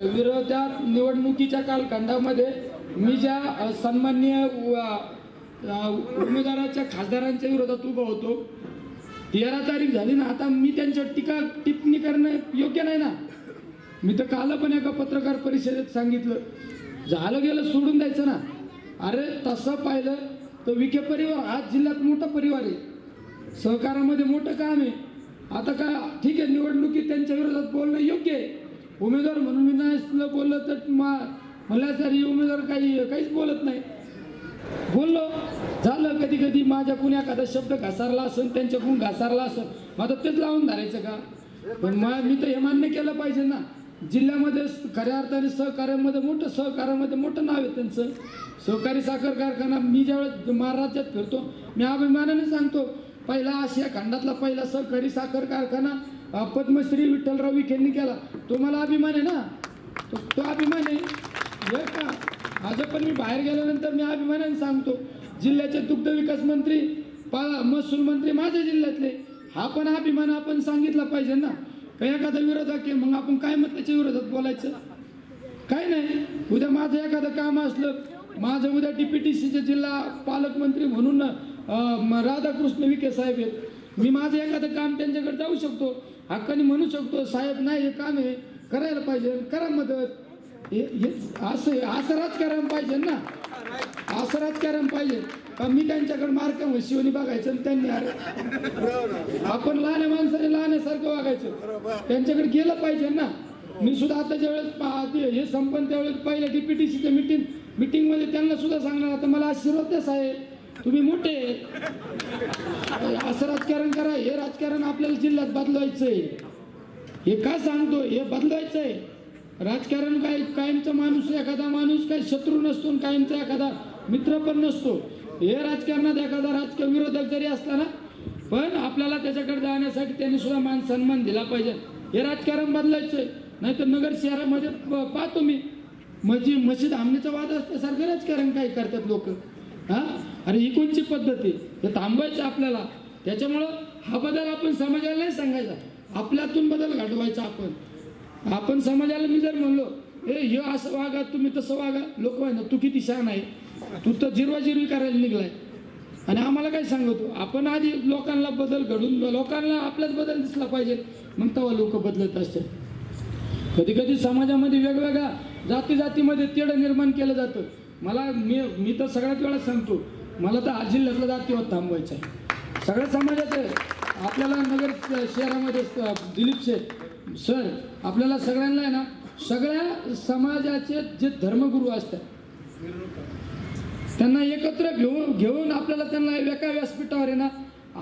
विरोधात निवडणुकीच्या कालखंडामध्ये मी ज्या सन्मान्य सन्माननीय उमेदवाराच्या खासदारांच्या विरोधात उभा होतो तेरा तारीख झाली ना आता मी त्यांच्यावर टीका टिप्पणी करणं योग्य नाही ना? मी तर काल पण एका पत्रकार परिषदेत सांगितलं झालं गेलं सोडून द्यायचं ना? अरे तसं पाहिलं तर विखे परिवार आज जिल्ह्यात मोठा परिवार आहे. सहकारामध्ये मोठं काम आहे. आता का ठीक आहे निवडणुकीत त्यांच्या विरोधात बोलणं योग्य आहे. उमेदवार म्हणून मी नाही बोललं तर मा मला तरी उमेदवार काही काहीच बोलत नाही. बोललो. झालं कधी कधी माझ्याकडून एखादा शब्द घसारला असेल त्यांच्याकडून घसारला असेल मग तेच लावून धरायचं का? पण मी तर हे मान्य केलं पाहिजे ना. जिल्ह्यामध्ये खऱ्या अर्थाने सहकार्यामध्ये मोठं सहकार्यामध्ये मोठं नाव आहे त्यांचं. सहकारी साखर कारखाना मी ज्यावेळेस महाराष्ट्रात फिरतो मी अभिमानाने सांगतो पहिला आशिया खंडातला पहिला सहकारी साखर कारखाना पद्मश्री विठ्ठलराव विखेंनी केला. तो मला अभिमान आहे ना? तो तो अभिमान आहे. हे का? आज पण मी बाहेर गेल्यानंतर मी अभिमानाने सांगतो. जिल्ह्याचे दुग्ध विकास मंत्री पा महसूल मंत्री माझ्या जिल्ह्यातले हा पण अभिमान आपण सांगितला पाहिजे ना? काही एखादा विरोधक आहे मग आपण काय मग त्याच्या विरोधात बोलायचं? काय नाही. उद्या माझं एखादं काम असलं माझं उद्या डी पी टी सीचे जिल्हा पालकमंत्री म्हणून राधाकृष्ण विखे साहेब आहेत. मी माझं एखादं काम त्यांच्याकडे जाऊ शकतो. हक्काने म्हणू शकतो साहेब नाही हे काम आहे. करायला पाहिजे. करा मदत. हे असं असं राजकारण पाहिजे ना. असं राजकारण पाहिजे. का मी त्यांच्याकडे मार्क शिवनी बघायचं आणि त्यांनी अरे आपण लहान माणसाने लहानसारखं वागायचं. त्यांच्याकडे गेलं पाहिजे ना. मी सुद्धा आता ज्यावेळेस पाहते हे संपन त्यावेळेस पहिल्या डीपीटीसीच्या मिटिंग मिटिंगमध्ये त्यांना सुद्धा सांगणार आता मला आशीर्वाद द्या साहेब. तुम्ही मोठे असं राजकारण करा हे राजकारण आपल्याला जिल्ह्यात बदलवायचंय. हे काय सांगतो हे बदलवायचंय. राजकारण काय कायमचा माणूस एखादा माणूस काय शत्रू नसतो आणि कायमचा एखादा मित्र पण नसतो. हे राजकारणात एखादा राजकीय विरोधक जरी असला ना पण आपल्याला त्याच्याकडे जाण्यासाठी त्यांनी सुद्धा मान सन्मान दिला पाहिजे. हे राजकारण बदलायचं आहे नाही तर नगर शहरामध्ये प- पाहतो मी. मस्जिद मशीद आमनेचा वाद असल्यासारखं राजकारण काय करतात लोक? हां? अरे ही कोणची पद्धत आहे? हे थांबवायचं आपल्याला. त्याच्यामुळं हा बदल आपण समाजाला नाही सांगायचा. आपल्यातून बदल घडवायचा आपण. आपण समाजाला मी जर म्हणलो हे हे असं वागा तुम्ही तसं वागा. लोक ना तू किती शान आहे. तू तर जिरवाजिरवी करायला निघलाय. आणि आम्हाला काय सांगतो? आपण आधी लोकांना बदल घडून लोकांना आपल्याच बदल दिसला पाहिजे. मग तेव्हा लोक बदलत असतात. कधी कधी समाजामध्ये वेगवेगळ्या जाती जातीमध्ये तेढ निर्माण केलं जातं. मला मी मी तर सगळ्यात वेळा सांगतो मला तर आज जिल्ह्यातलं जातीवाद थांबवायचं आहे. सगळ्या समाजाचं आहे. आपल्याला नगर शहरामध्ये दिलीप शेठ सर आपल्याला सगळ्यांना आहे ना सगळ्या समाजाचे जे धर्मगुरू असतात त्यांना एकत्र घेऊन घेऊन आपल्याला त्यांना एका व्यासपीठावर आहे ना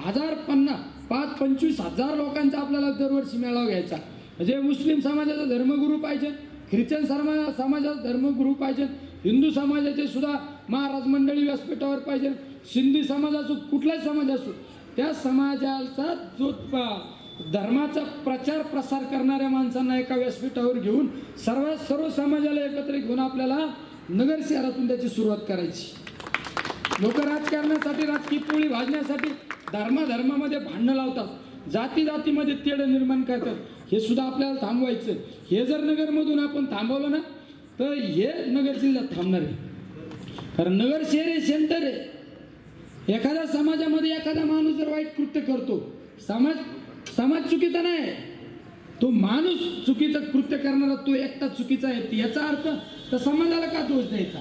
हजार पन्नास पाच पंचवीस हजार लोकांचा आपल्याला दरवर्षी मेळावा घ्यायचा. म्हणजे मुस्लिम समाजाचा धर्मगुरू पाहिजे ख्रिश्चन समा समाजात धर्मगुरू पाहिजे. हिंदू समाजाचे सुद्धा महाराज मंडळी व्यासपीठावर पाहिजे. सिंधी समाज असो कुठलाही समाज असो त्या समाजाचा जो धर्माचा प्रचार प्रसार करणाऱ्या माणसांना एका व्यासपीठावर घेऊन सर्व सर्व समाजाला एकत्र घेऊन आपल्याला नगर शहरातून त्याची सुरुवात करायची. लोक राजकारणासाठी राजकीय पोळी भाजण्यासाठी धर्माधर्मामध्ये भांडणं लावतात. जाती जातीमध्ये तेढ निर्माण करतात. हे सुद्धा आपल्याला थांबवायचं. हे जर नगरमधून आपण थांबवलं ना तर हे नगर जिल्ह्यात थांबणार आहे. कारण नगर शहर हे सेंटर आहे. एखाद्या समाजामध्ये एखादा माणूस जर वाईट कृत्य करतो समाज समाज चुकीचा नाही. तो माणूस चुकीचं कृत्य करणारा तो एकटा चुकीचा आहे. याचा अर्थ तर समाजाला का दोष द्यायचा?